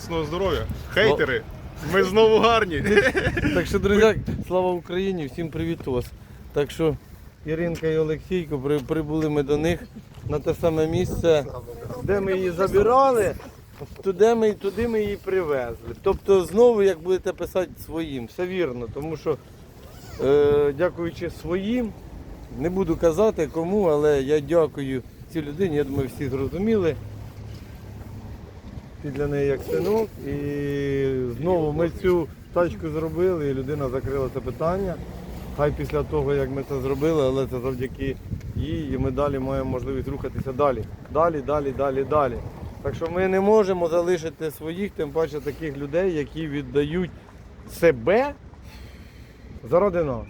Міцного здоров'я. Хейтери. Ми знову гарні. Так що, друзі, слава Україні, всім привіт вас. Так що Іринка і Олексійко при- прибули ми до них на те саме місце, де ми її забирали, туди ми, туди ми її привезли. Тобто знову, як будете писати своїм, все вірно, тому що е, дякуючи своїм, не буду казати кому, але я дякую цій людині, я думаю, всі зрозуміли. Ти для неї як синок. І знову ми цю тачку зробили, і людина закрила це питання. Хай після того, як ми це зробили, але це завдяки їй, і ми далі маємо можливість рухатися далі. Далі, далі, далі, далі. Так що ми не можемо залишити своїх, тим паче таких людей, які віддають себе заради нас.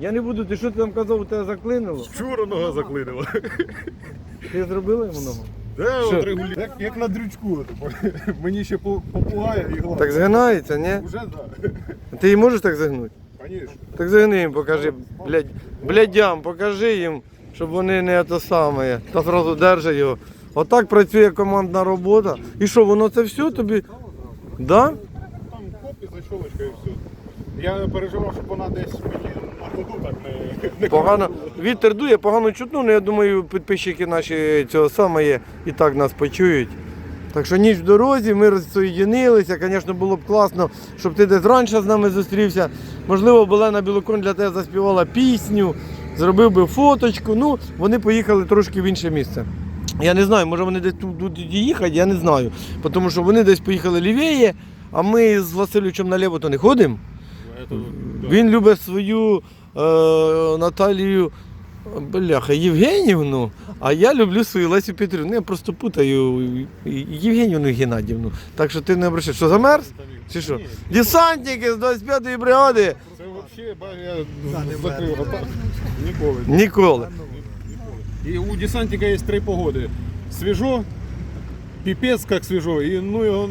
Я не буду, ти що ти там казав, у тебе заклинило? Вчора нога заклинила. Ти зробила йому ногу? Де Що? от регулі- Як, як на дрючку. типу. Мені ще по- попугає і гладить. Так згинається, ні? Уже так. Ти її можеш так загнути? Звісно. Так загни їм, покажи, блядь, блядям, покажи їм, щоб вони не те саме. Та зразу держи його. Отак працює командна робота. І що, воно це все тобі? Да? Там коп і защолочка і все. Я переживав, щоб вона десь мені на ходу так не Погано. Вітер дує, погано чутно, але я думаю, підписчики наші цього саме і так нас почують. Так що ніч в дорозі, ми розсоєдинилися. Звісно, було б класно, щоб ти десь раніше з нами зустрівся. Можливо, Болена Білоконь для тебе заспівала пісню, зробив би фоточку. Ну, вони поїхали трошки в інше місце. Я не знаю, може вони десь тут будуть їхати, я не знаю. Тому що вони десь поїхали лівіє, а ми з Васильовичем наліво то не ходимо. Він любить свою Наталію бляха, Євгенівну, а я люблю свою Лесю Петрівну. Я просто путаю Євгенівну Геннадівну. Так що ти не обращаєш. Що замерз? Чи що? Десантники з 25-ї бригади Це взагалі, я закрив. Ніколи. ніколи. І у десантника є три погоди. Свіжо, піпець як свіжо, і ну його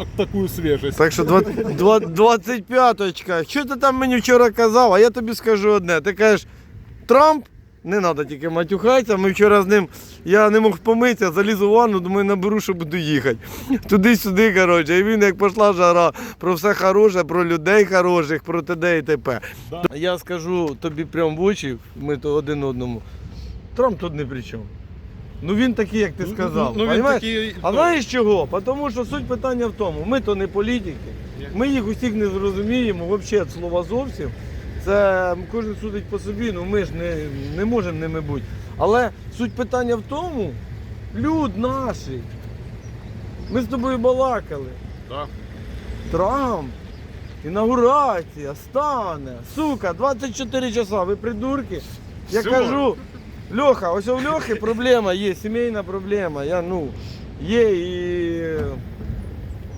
ак- таку свіжість. Так що 25-очка. Що ти там мені вчора казав? А я тобі скажу одне. Ти кажеш, Трамп, не треба тільки матюхатися. Ми вчора з ним, я не мог помитися, заліз у ванну, думаю, наберу, що буду їхати. Туди-сюди, коротше. І він як пішла жара про все хороше, про людей хороших, про т.д. і т.п. Я скажу тобі прямо в очі, ми то один одному. Трамп тут не при чому. Ну він такий, як ти сказав. Ну, він понімаєш? такий, А знаєш чого? Тому що суть питання в тому, ми то не політики, ми їх усіх не зрозуміємо, взагалі від слова зовсім. Це кожен судить по собі, ну ми ж не, не можемо ними бути. Але суть питання в тому, люд наші. Ми з тобою балакали. Да. Трамп, інаугурація, стане, сука, 24 часа, ви придурки. Я Всё. кажу, Льоха, ось у Льохи проблема є, сімейна проблема. Я, ну, є і.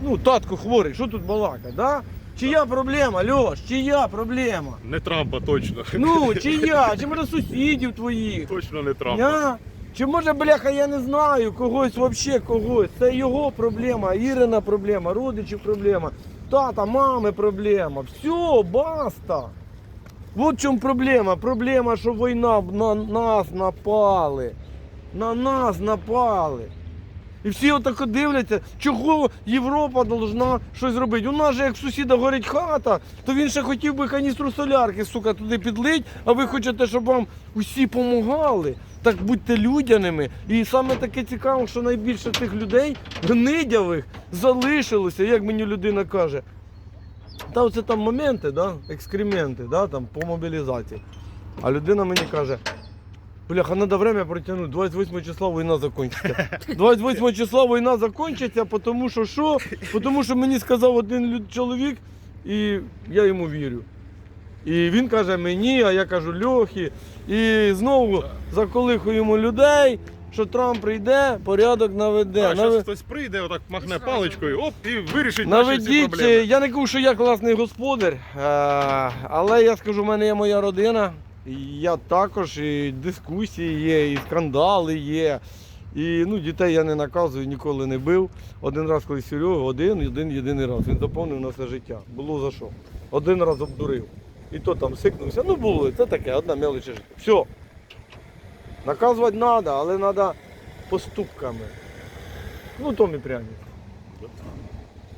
Ну, татко хворий, що тут балака, да? Чия проблема, Льош, чия проблема? Не Трампа точно. Ну, чия, чи може сусідів твоїх? Точно не Трампа. Я? Чи може, бляха, я не знаю, когось взагалі когось. Це його проблема, Ірина проблема, родичів проблема, тата, мами проблема. Все, баста. От в чому проблема. Проблема, що війна на нас напали. На нас напали. І всі отако дивляться, чого Європа должна щось робити. У нас же як в сусіда горить хата, то він ще хотів би каністру солярки, сука, туди підлить, а ви хочете, щоб вам усі допомагали. Так будьте людяними. І саме таке цікаво, що найбільше тих людей, гнидявих, залишилося, як мені людина каже. Та оце там моменти, да? екскременти, да? там, по мобілізації. А людина мені каже, бляха, треба время протягнути, 28 числа війна закінчиться. 28 числа війна закінчиться, тому що що? Тому що мені сказав один чоловік, і я йому вірю. І він каже мені, а я кажу Льохі. І знову заколихуємо людей, що Трамп прийде, порядок наведе. А зараз хтось прийде, отак махне паличкою, оп, і вирішить наші всі Наведіть, проблеми. я не кажу, що я класний господар, е, але я скажу, в мене є моя родина. і Я також і дискусії є, і скандали є. І ну, дітей я не наказую, ніколи не бив. Один раз, коли Серега, один, один єдиний раз. Він заповнив на все життя. Було за що. Один раз обдурив. І то там сикнувся. Ну було, це таке, одна мелочь життя. Все. Наказувати треба, але треба поступками. Ну, то ми пряник.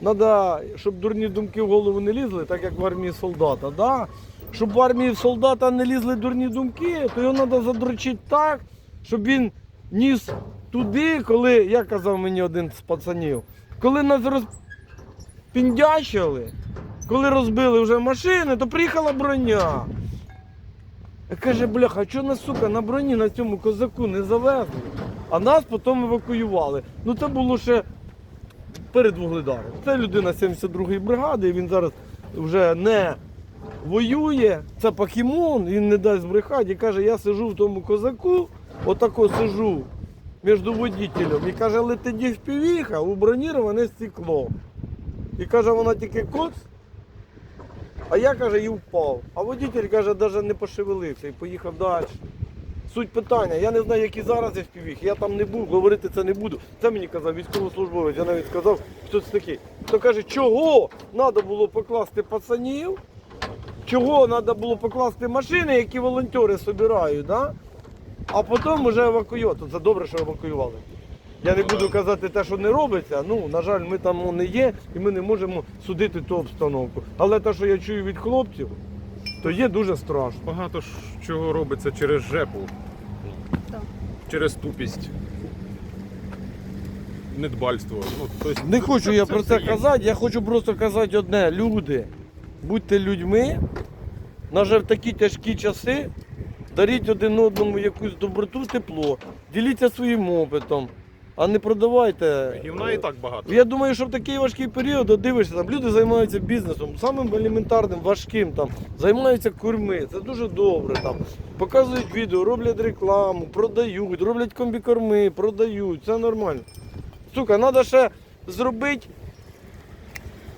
Треба, щоб дурні думки в голову не лізли, так як в армії солдата. Да? Щоб в армії солдата не лізли дурні думки, то його треба задрочити так, щоб він ніс туди, коли, як казав мені один з пацанів, коли нас розпіндячили, коли розбили вже машини, то приїхала броня. Каже, бляха, а чого нас, сука, на броні на цьому козаку не завезли? А нас потім евакуювали. Ну це було ще перед Вугледаром. Це людина 72-ї бригади, і він зараз вже не воює. Це Пакімон, він не дасть збрехати і каже, я сижу в тому козаку, отако сижу між водителем. І каже, летить FPV, у броніроване стекло. І каже, вона тільки коц, а я каже, і впав. А водитель каже, навіть не пошевелився і поїхав далі. Суть питання, я не знаю, які зараз є впівіг, я там не був, говорити це не буду. Це мені казав військовослужбовець, я навіть сказав, хто це такий. То каже, чого треба було покласти пацанів, чого треба було покласти машини, які волонтери збирають, да? а потім вже евакуювати. Це добре, що евакуювали. Я не буду казати те, що не робиться. Ну, на жаль, ми там не є і ми не можемо судити ту обстановку. Але те, що я чую від хлопців, то є дуже страшно. Багато ж чого робиться через жепу, Так. через тупість. Недбальство. Ну, тобто, Не хочу я про це є. казати, я хочу просто казати одне. Люди, будьте людьми, на жаль, в такі тяжкі часи, даріть один одному якусь доброту, тепло, діліться своїм опитом, а не продавайте. Гівна і так багато. Я думаю, що в такий важкий період от дивишся, там люди займаються бізнесом, самим елементарним, важким, там, займаються курми, це дуже добре. Там, показують відео, роблять рекламу, продають, роблять комбікорми, продають, це нормально. Сука, треба ще зробити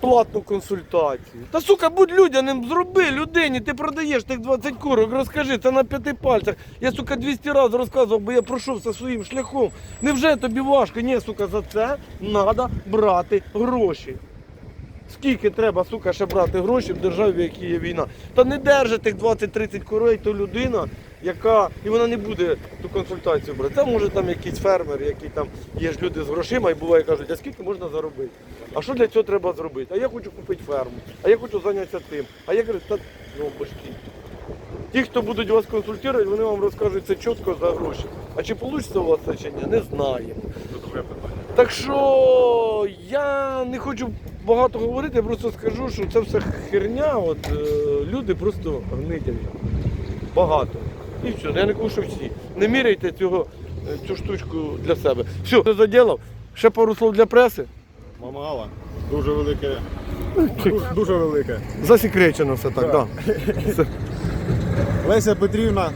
платну консультацію. Та сука, будь людяним, зроби людині, ти продаєш тих 20 курок, розкажи, це на п'яти пальцях. Я, сука, 200 разів розказував, бо я пройшовся своїм шляхом. Невже тобі важко? Ні, сука, за це треба брати гроші. Скільки треба, сука, ще брати гроші в державі, в якій є війна. Та не держить тих 20-30 корей, то людина, яка. І вона не буде ту консультацію брати. Це може там якийсь фермер, який там є ж люди з грошима і буває кажуть, а скільки можна заробити? А що для цього треба зробити? А я хочу купити ферму, а я хочу зайнятися тим. А я кажу, та ну башки. Ті, хто будуть вас консультувати, вони вам розкажуть це чітко за гроші. А чи вийде у вас це чи ні, не знаємо. Так що я не хочу багато говорити, я просто скажу, що це все херня. От, е, люди просто гнидять. Багато. І все, я не кажу, що всі. Не міряйте цього, е, цю штучку для себе. Все, ти заділав. Ще пару слов для преси. Мама Алла, дуже велике. Дуже, дуже велике. Засекречено все так, так. Да. Леся Петрівна,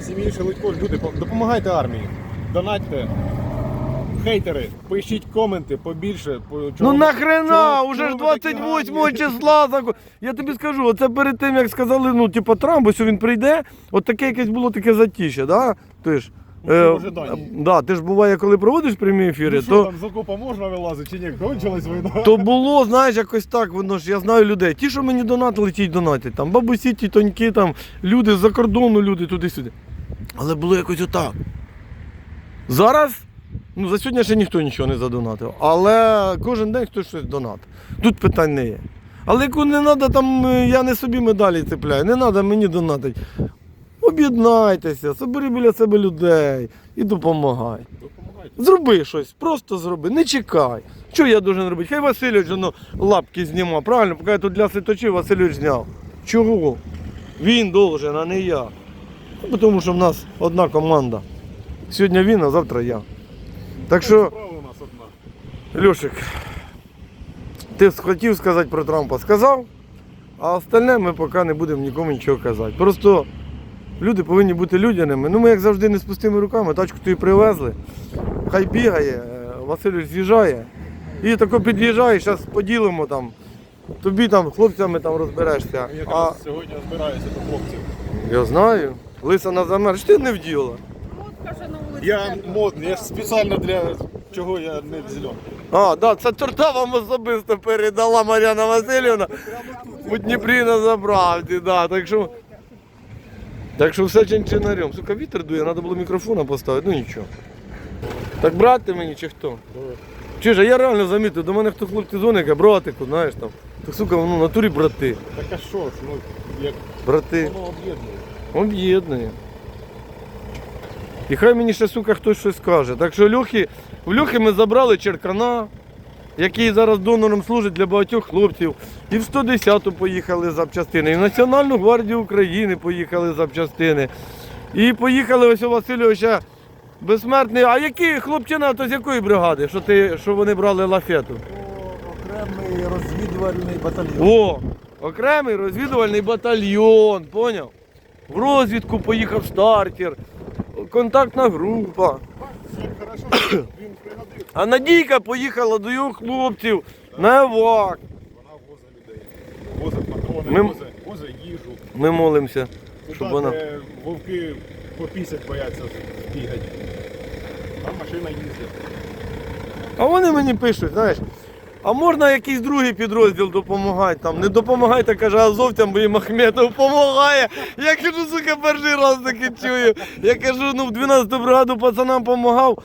сім'ї Шелудько, люди, допомагайте армії. Донатьте. Хейтери, пишіть коменти побільше. По, Ну нахрена, чого- уже ж чого ви такі 28 числа. Я тобі скажу, оце перед тим, як сказали, ну, типу, Трамп, ось він прийде, от таке якесь було таке затіще, да? Ти ж. Ну, е, в ожиданні. да, ти ж буває, коли проводиш прямі ефіри, Ну, що то, там з окопа можна вилазити чи ні? Кончилась війна. то було, знаєш, якось так, воно ж я знаю людей. Ті, що мені донатили, ті й донатять. Там бабусі, тітоньки, там, люди з-за кордону, люди туди-сюди. Але було якось отак. Зараз, ну за сьогодні ще ніхто нічого не задонатив. Але кожен день хтось щось донатить. Тут питань не є. Але яку не треба там, е, я не собі медалі цепляю, не треба мені донатити. Об'єднайтеся, собери біля себе людей і допомагай. Зроби щось, просто зроби, не чекай. Що я должен робити? Хай Васильович воно лапки знімав, правильно? Поки я тут для світочів Васильович зняв. Чого? Він должен, а не я. Ну, Тому що в нас одна команда. Сьогодні він, а завтра я. Так що, Справа у нас одна. Льошик, ти хотів сказати про Трампа, сказав, а остальне ми поки не будемо нікому нічого казати. Просто люди повинні бути людяними. Ну ми як завжди не з пустими руками, тачку тобі привезли, хай бігає, е, Васильович з'їжджає. І тако під'їжджає, зараз поділимо там. Тобі там хлопцями там розберешся. Я А якраз сьогодні збираюся до хлопців. я знаю, лиса на замерз, ти не вділа. От каже на вулиці. Я модний, я ж спеціально для чого я не зелений. А, да, це торта вам особисто передала Мар'яна Васильівна у Дніпрі на заправці, да, так що. Так що все чинчинарем. Сука, вітер дує, треба було мікрофона поставити, ну нічого. Так брати мені чи хто? Чуєш, а я реально замітив, до мене хто хлопці дзвонить, братику, знаєш там. Так сука, ну в натурі брати. Так а що ж, ну як Брати. воно об'єднує. Об'єднує. І хай мені ще, сука, хтось щось скаже. Так що Льохи, в Льохи ми забрали Черкана, який зараз донором служить для багатьох хлопців. І в 110-ту поїхали запчастини, і в Національну гвардію України поїхали запчастини. І поїхали ось у Васильовича безсмертний. А який хлопчина, то з якої бригади, що, ти, що вони брали лафету? Окремий розвідувальний батальйон. О, окремий розвідувальний батальйон, поняв? В розвідку поїхав стартер, контактна група. А Надійка поїхала до його хлопців на ЕВАК. Вона возить людей. Возить патрони, Ми- возить, возить їжу. Ми молимося, Туди, щоб вона. де вовки по 50 бояться бігати. Там машина їздить. А вони мені пишуть, знаєш, а можна якийсь другий підрозділ допомагати там? Не допомагайте, каже, Азовцям, бо їм Ахметов допомагає. Я кажу, сука, перший раз таке чую. Я кажу, ну в 12-ту бригаду пацанам допомагав.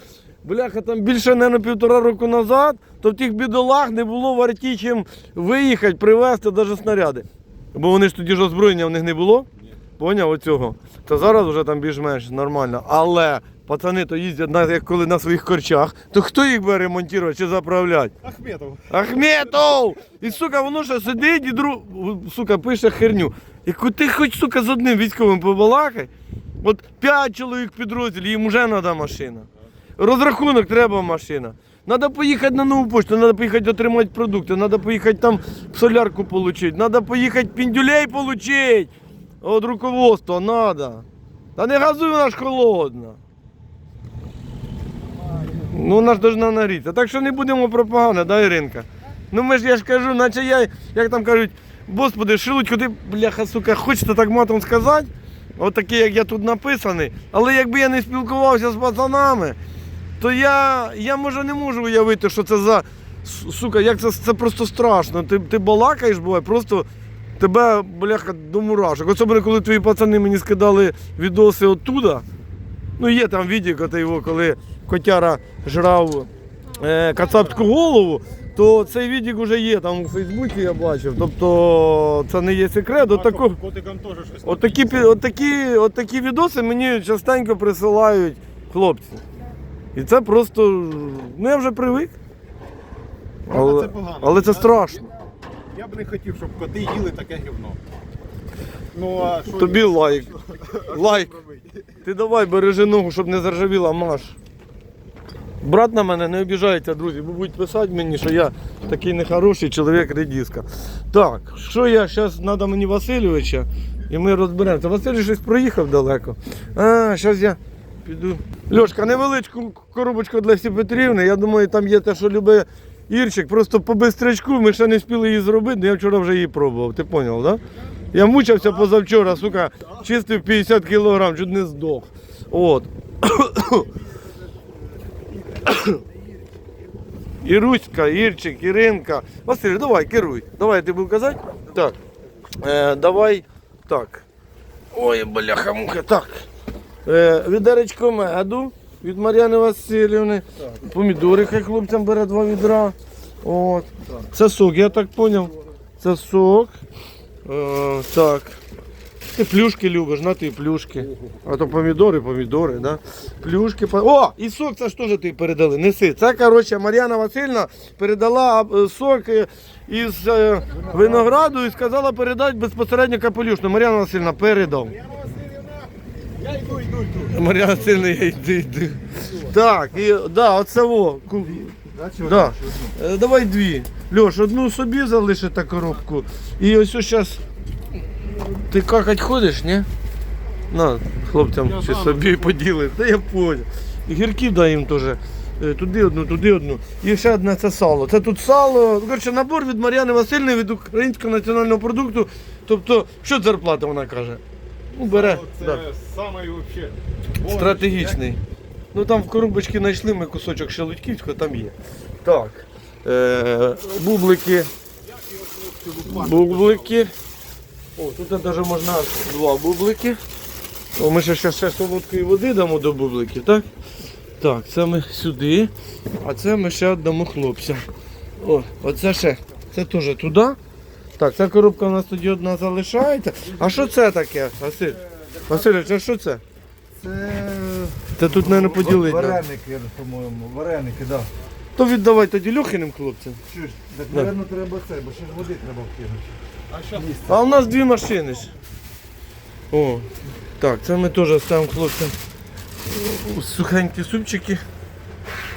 Бляха, там більше не на півтора року назад, то в тих бідолах не було варті чим виїхати, привезти навіть снаряди. Бо вони ж тоді ж озброєння в них не було. Поняв оцього? Та зараз вже там більш-менш нормально. Але пацани то їздять на, як коли на своїх корчах, то хто їх буде ремонтувати чи заправляти? Ахметов. Ахметов! І сука, воно ще сидить і друг, сука, пише херню. Яку ти хоч, сука, з одним військовим побалакай. От п'ять чоловік в підрозділі, їм вже треба машина. Розрахунок треба машина. Треба поїхати на нову пошту, треба поїхати отримати продукти, треба поїхати там солярку отримати, треба поїхати піндюлей отримати. От руководства треба. Та не газуй, вона ж холодна. Ну, вона ж должна нагрітися. Так що не будемо пропаганди, да, Іринка? Ну ми ж я ж кажу, наче я, як там кажуть, господи, шелудько, ти, бляха, сука, хочете так матом сказати? От такий, як я тут написаний. Але якби я не спілкувався з пацанами, то я, я може не можу уявити, що це за. Сука, як це, це просто страшно. Ти, ти балакаєш, буває, просто тебе, бляха, до мурашок. Особливо, коли твої пацани мені скидали відоси оттуда. Ну, є там відео, коли котяра жрав е, кацапську голову, то цей відео вже є там у Фейсбуці, я бачив. Тобто це не є секрет. От тако, Котикам теж щось. от пі- от такі, відоси мені частенько присилають хлопці. І це просто. Ну я вже привик. Але Але, це погано. але це страшно. Я б не хотів, щоб коти їли таке гівно. Ну а що Тобі лайк. Лайк. робити? Ти давай бережи ногу, щоб не заржавіла, маш. Брат на мене не обіжається, друзі, бо будуть писати мені, що я такий нехороший чоловік редіска. Так, що я зараз треба мені Васильовича, і ми розберемося. Василь щось проїхав далеко. А, зараз я піду. Льошка, невеличку коробочку для Сі Петрівни. Я думаю, там є те, що любить Ірчик. Просто по бистрячку ми ще не встигли її зробити, але я вчора вже її пробував. Ти зрозумів, так? Да? Я мучився позавчора, сука, чистив 50 кілограм, чуть не здох. От. Іруська, Ірчик, Іринка. Василь, давай, керуй. Давай, ти був казати? Так. Е, давай. Так. Ой, бляха муха. Так. Е, відеречко меду від Мар'яни Васильівни. Помідори, хай хлопцям бере два відра. От. Це сок, я так зрозумів. Це сок. Е, так. Ти плюшки любиш, на ти плюшки. А то помідори, помідори, да? Плюшки. О, і сок це ж теж ти передали. Неси. Це, коротше, Мар'яна Васильівна передала е, сок е, із е, винограду і сказала передати безпосередньо капелюшну. Мар'яна Васильівна передав. Я йду, йду, йду. Мар'яна Васильівна, я йду, йду. Так, і да, оце во. Да. Давай дві. Льош, одну собі залиши та коробку. І ось зараз ти какать ходиш, ні? На, хлопцям Я чи сам. собі поділи. Та я понял. І гірків дай їм теж. Е, Туди одну, туди одну. І ще одне це сало. Це тут сало. Коротше, набор від Мар'яни Васильівни від українського національного продукту. Тобто, що зарплата вона каже? Ну, бере. Це да. самий вообще. Стратегічний. Ну там в коробочці знайшли ми кусочок шелудьківського, там є. Так. Е, бублики. Бублики. О, тут навіть можна два бублики. О, ми ще, ще, ще солодкої води дамо до бубликів, так? Так, це ми сюди, а це ми ще віддамо хлопцям. О, оце ще. Це теж туди. Так, ця коробка у нас тоді одна залишається. А що це таке, Василь? Васильович, а що це? Це Це тут, мабуть, поділити. надо. вареники, по-моєму. Вареники, так. Да. То віддавай тоді Льохиним хлопцям. Чуєш, так, напевно, треба це, бо ще ж води треба вкинути. А у нас дві машини. О, так, це ми теж ставимо хлопцям сухенькі супчики.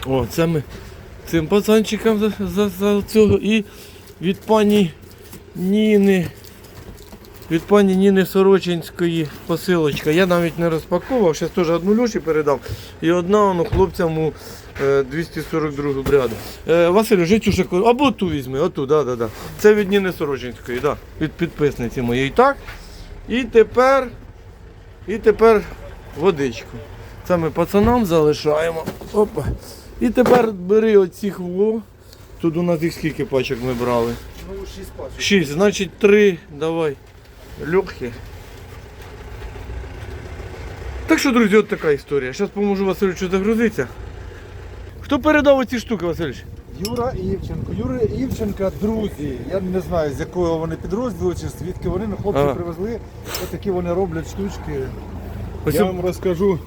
О, це ми цим пацанчикам за, за, за цього і від пані Ніни. Від пані Ніни Сорочинської посилочка. Я навіть не розпаковував, зараз теж одну Льоші передав і одна воно хлопцям у 242 бригаду. Е, Василю, житюша, або ту візьми, оту, да, да, да. Це від Ніни Сорочинської, да, від підписниці моєї. Так. І тепер, і тепер водичку. Це ми пацанам залишаємо. Опа. І тепер бери оці хво. Тут у нас їх скільки пачок ми брали? Ну, шість пачок. Шість, значить три, давай. Легкі. Так що, друзі, от така історія. Зараз поможу Васильовичу загрузитися. Хто передав оці штуки, Васильович? Юра і Івченко. Юра і Івченка друзі. Я не знаю, з якого вони підрозділу чи звідки вони, але хлопці Ага. привезли. Ось такі вони роблять штучки. Ось я вам розкажу.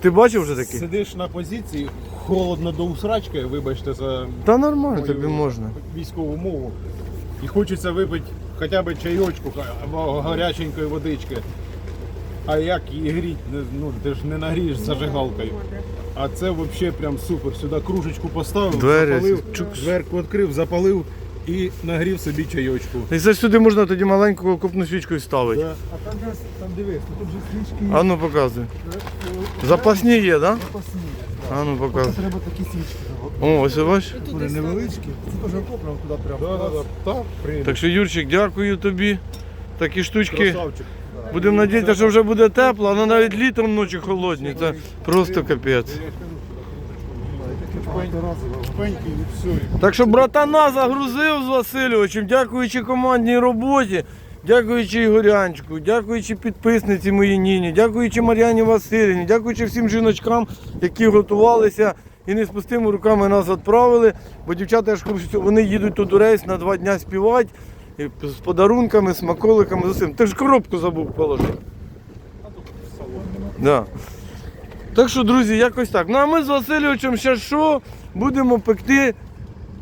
Ти бачив вже такі? Сидиш на позиції, холодно до усрачки, вибачте за Та нормально мою тобі можна. військову мову. І хочеться випити хоча б чайочку або гаряченької водички. А як її гріть, Не- ну ти ж не нагрієш зажигалкою. А це взагалі прям супер. Сюди кружечку поставив, Двері запалив, чук. дверку відкрив, запалив і нагрів собі чайочку. І це сюди можна тоді маленьку окопну свічку і ставити. Да. А там, там дивись, тут вже свічки А ну показуй. Запасні є, так? Да? запасні. А ну показуй. треба такі свічки. О, ось бачиш? Вони невеличкі. Це теж окопно туди прямо. Да, да, да. Так. Так що, Юрчик, дякую тобі. Такі штучки. Красавчик. Будемо надіятися, що вже буде тепло, але навіть літом ночі холодні. Це просто капець. Так що братана загрузив з Васильовичем, дякуючи командній роботі, дякуючи Ігорянчику, дякуючи підписниці моїй Ніні, дякуючи Мар'яні Васильівні, дякуючи всім жіночкам, які готувалися і не з пустими руками нас відправили. Бо дівчата ж вони їдуть тут у рейс на два дня співати і з подарунками, смаколиками, з усім. Ти ж коробку забув положити. Да. Так що, друзі, якось так. Ну а ми з Васильовичем ще що будемо пекти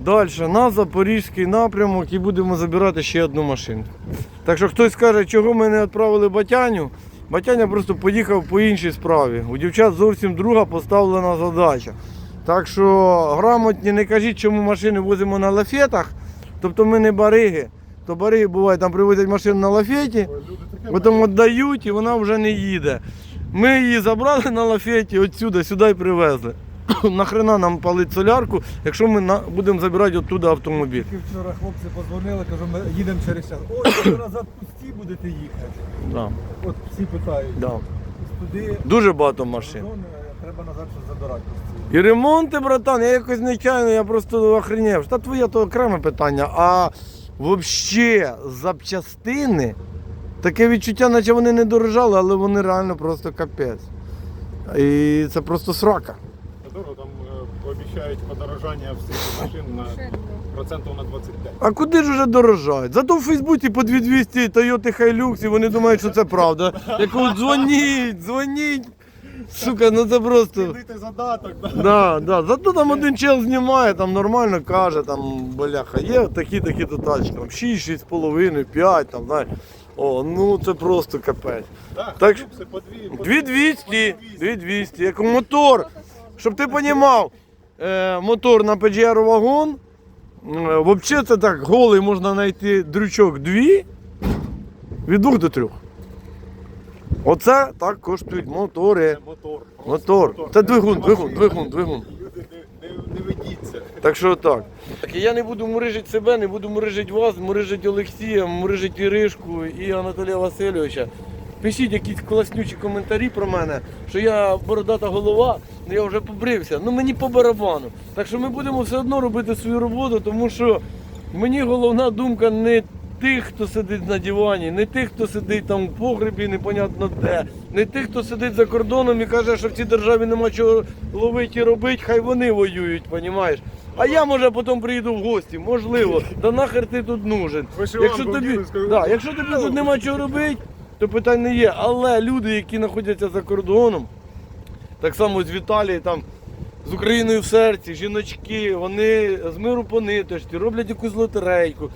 далі на Запорізький напрямок і будемо забирати ще одну машину. Так що хтось скаже, чого ми не відправили Батяню. Батяня просто поїхав по іншій справі. У дівчат зовсім друга поставлена задача. Так що грамотні не кажіть, чому машини возимо на лафетах. Тобто ми не бариги. То бувають, там привозять машину на лафеті, потім віддають і вона вже не їде. Ми її забрали на лафеті отсюди, сюди і привезли. Нахрена нам палить солярку, якщо ми на- будемо забирати оттуда автомобіль. Тільки вчора хлопці подзвонили, кажу, ми їдемо через час. Ой, назад пусті будете їхати. Да, От всі питають. да. Туди Дуже багато машин. треба назад щось забирати постійно. І ремонти, братан, я якось нечайно, я просто охренів. Та твоє то окреме питання. А взагалі запчастини, таке відчуття, наче вони не дорожали, але вони реально просто капець. І це просто срака. Дорого там е, обіцяють подорожання всіх машин на процентів на 25. А куди ж вже дорожають? Зато в Фейсбуці по 2200 Toyota Hilux і вони думають, що це правда. Я кажу, дзвоніть, дзвоніть. Сука, ну це просто. Задаток, да. Да, да. Зато там один чел знімає, там нормально каже, там, бляха, є такі такі то тачки, там 6, 6,5, 5, там, знаєш. О, ну це просто капець. Так, Так, хлопці, по дві, по 2200, 2200, як мотор. Щоб ти розумів, е, мотор на PGR вагон, е, взагалі це так, голий можна знайти дрючок 2, від 2 до 3. Оце так коштують мотори. Це мотор. Мотор. Це двигун, двигун, двигун, двигун. Не ведіться. Так що так. Так я не буду мурижити себе, не буду мурижити вас, мурижити Олексія, мурижити Іришку і Анатолія Васильовича. Пишіть якісь класнючі коментарі про мене, що я бородата голова, ну я вже побрився. Ну мені по барабану. Так що ми будемо все одно робити свою роботу, тому що мені головна думка не тих, хто сидить на дивані, не тих, хто сидить там в погребі, непонятно де, не тих, хто сидить за кордоном і каже, що в цій державі нема чого ловити і робити, хай вони воюють, понімаєш? А я може потім приїду в гості, можливо. Да нахер ти тут нужен. Якщо тобі, да, якщо тобі тут нема чого робити, то питань не є. Але люди, які знаходяться за кордоном, так само з Віталії, там, з Україною в серці, жіночки, вони з миру по ниточці, роблять якусь лотерейку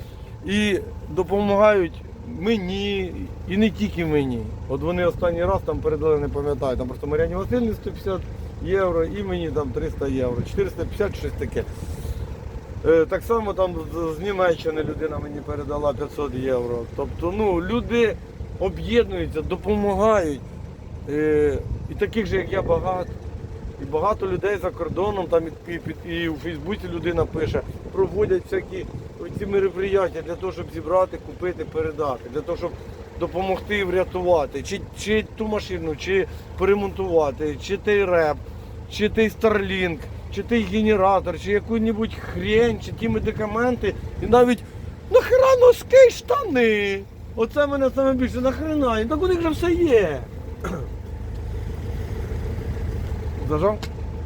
і допомагають мені і не тільки мені. От вони останній раз там передали, не пам'ятаю, там просто Мар'яні Васильівні 150 євро і мені там 300 євро, 450 щось таке. Е, Так само там з- Німеччини людина мені передала 500 євро. Тобто, ну, люди об'єднуються, допомагають. Е, І таких же, як я, багато. І багато людей за кордоном, там і, і, і у Фейсбуці людина пише, проводять всякі ці мероприятия для того, щоб зібрати, купити, передати, для того, щоб допомогти врятувати, чи, чи ту машину, чи поремонтувати, чи той реп, чи той Starlink, чи той генератор, чи яку-небудь хрень, чи ті медикаменти, і навіть нахера носки штани. Оце мене саме більше нахрена, і так у них же все є. Зажав?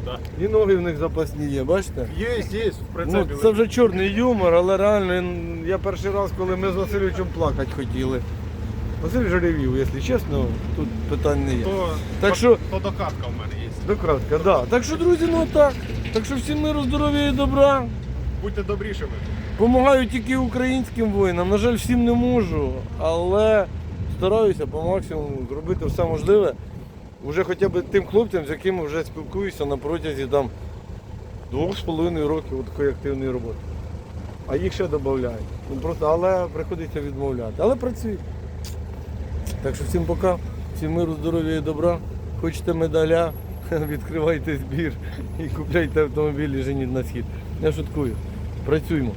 Да. І ноги в них запасні є, бачите? Є, є, в Ну, прицепі. це вже чорний юмор, але реально я перший раз, коли ми з Васильовичем плакати хотіли. Василь жеревів, якщо чесно, тут питань не є. То, Так що- то докатка в мене є. Дократка, да. Так що, друзі, ну так. Так що всім миру, здоров'я і добра. Будьте добрішими. Помагаю тільки українським воїнам. На жаль, всім не можу, але стараюся по максимуму зробити все можливе. Уже хоча б тим хлопцям, з якими вже спілкуюся на протязі там двох з половиною років такої активної роботи. А їх ще додають. Ну просто, але приходиться відмовляти. Але працює. Так що всім пока, всім миру, здоров'я і добра. Хочете медаля, відкривайте збір і купляйте автомобіль і женіть на схід. Я шуткую. Працюємо.